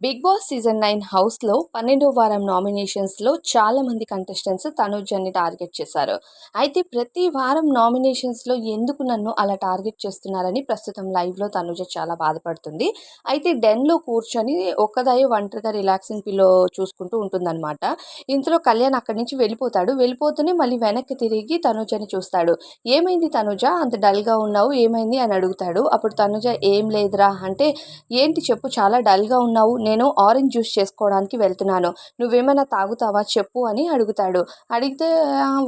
Big boss season nine హౌస్లో పన్నెండో వారం నామినేషన్స్లో చాలా మంది కంటెస్టెంట్స్ తనుజని టార్గెట్ చేశారు. అయితే ప్రతి వారం నామినేషన్స్లో ఎందుకు నన్ను అలా టార్గెట్ చేస్తున్నారని ప్రస్తుతం లైవ్లో తనుజ చాలా బాధపడుతుంది. అయితే డెన్లో కూర్చొని ఒక్కదాయి ఒంటరిగా రిలాక్సింగ్ పిల్లో చూసుకుంటూ ఉంటుందన్నమాట. ఇంతలో కళ్యాణ్ అక్కడి నుంచి వెళ్ళిపోతాడు. వెళ్ళిపోతూనే మళ్ళీ వెనక్కి తిరిగి తనుజని చూస్తాడు. ఏమైంది తనుజ? అంత డల్గా ఉన్నావు? ఏమైంది? అని అడుగుతాడు. అప్పుడు తనుజ ఏం లేదురా. అంటే ఏంటి చెప్పు? చాలా డల్గా ఉన్నావు. నేను ఆరెంజ్ జ్యూస్ చేసుకోవడానికి వెళ్తున్నాను. నువ్వేమైనా తాగుతావా చెప్పు అని అడుగుతాడు. అడిగితే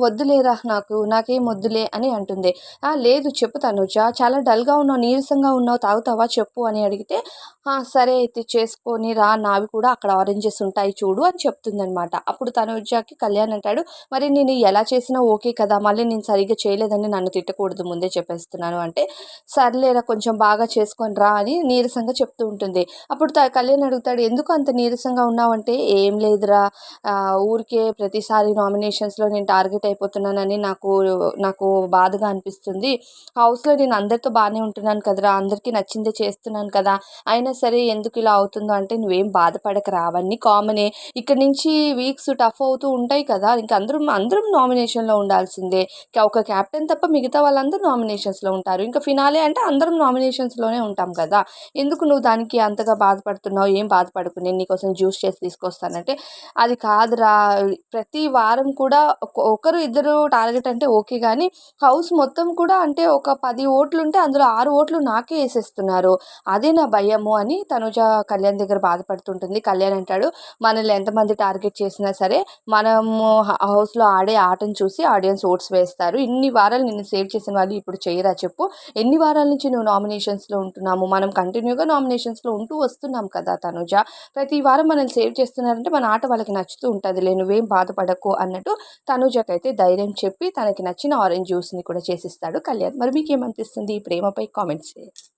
వద్దులేరా నాకు నాకేం వద్దులే అని అంటుంది. లేదు చెప్పు తనుజ. చాలా డల్గా ఉన్నావు నీరసంగా ఉన్నావు తాగుతావా చెప్పు అని అడిగితే సరే అయితే చేసుకొని రా నావి కూడా అక్కడ ఆరెంజెస్ ఉంటాయి చూడు అని చెప్తుందనమాట అప్పుడు తనుజాకి కళ్యాణ్ అంటాడు మరి నేను ఎలా చేసినా ఓకే కదా మళ్ళీ నేను సరిగ్గా చేయలేదని నన్ను తిట్టకూడదు ముందే చెప్పేస్తున్నాను అంటే సర్లేరా కొంచెం బాగా చేసుకొని రా అని నీరసంగా చెప్తూ ఉంటుంది. అప్పుడు కళ్యాణ్ అడుగుతాడు ఎందుకు అంత నీరసంగా ఉన్నావంటే ఏం లేదురా ఊరికే ప్రతిసారి నామినేషన్స్లో నేను టార్గెట్ అయిపోతున్నానని నాకు నాకు బాధగా అనిపిస్తుంది. హౌస్లో నేను అందరితో బాగానే ఉంటున్నాను కదరా అందరికీ నచ్చిందే చేస్తున్నాను కదా. అయినా సరే ఎందుకు ఇలా అవుతుందో అంటే నువ్వేం బాధపడకరా అవన్నీ కామనే. ఇక్కడ నుంచి వీక్స్ టఫ్ అవుతూ ఉంటాయి కదా ఇంక అందరం అందరం నామినేషన్లో ఉండాల్సిందే. ఒక క్యాప్టెన్ తప్ప మిగతా వాళ్ళందరూ నామినేషన్స్లో ఉంటారు. ఇంకా ఫినాలే అంటే అందరం నామినేషన్స్లోనే ఉంటాం కదా. ఎందుకు నువ్వు దానికి అంతగా బాధపడుతున్నావు? ఏం బాధపడకు నేను నీకోసం జ్యూస్ చేసి తీసుకొస్తానంటే అది కాదురా. ప్రతి వారం కూడా ఒకరు ఇద్దరు టార్గెట్ అంటే ఓకే కానీ హౌస్ మొత్తం కూడా అంటే ఒక పది ఓట్లు ఉంటే అందులో ఆరు ఓట్లు నాకే వేసేస్తున్నారు. అదే నా భయము అని తనుజ కళ్యాణ్ దగ్గర బాధపడుతుంటుంది. కళ్యాణ్ అంటాడు మనల్ని ఎంతమంది టార్గెట్ చేసినా సరే మనము హౌస్లో ఆడే ఆటను చూసి ఆడియన్స్ ఓట్స్ వేస్తారు. ఇన్ని వారాలు నిన్ను సేవ్ చేసిన వాళ్ళు ఇప్పుడు చేయరా చెప్పు. ఎన్ని వారాల నుంచి నువ్వు నామినేషన్స్లో ఉంటున్నాము? మనం కంటిన్యూగా నామినేషన్స్లో ఉంటూ వస్తున్నాం కదా తనుజ. ప్రతి వారం మనల్ని సేవ్ చేస్తున్నారంటే మన ఆట వాళ్ళకి నచ్చుతూ ఉంటుంది నువ్వేం బాధపడకు అన్నట్టు తనుజకైతే ధైర్యం చెప్పి తనకి నచ్చిన ఆరెంజ్ జ్యూస్ని కూడా చేసిస్తాడు కళ్యాణ్. మరి మీకు ఏమనిపిస్తుంది ఈ ప్రేమపై కామెంట్స్ చేయండి.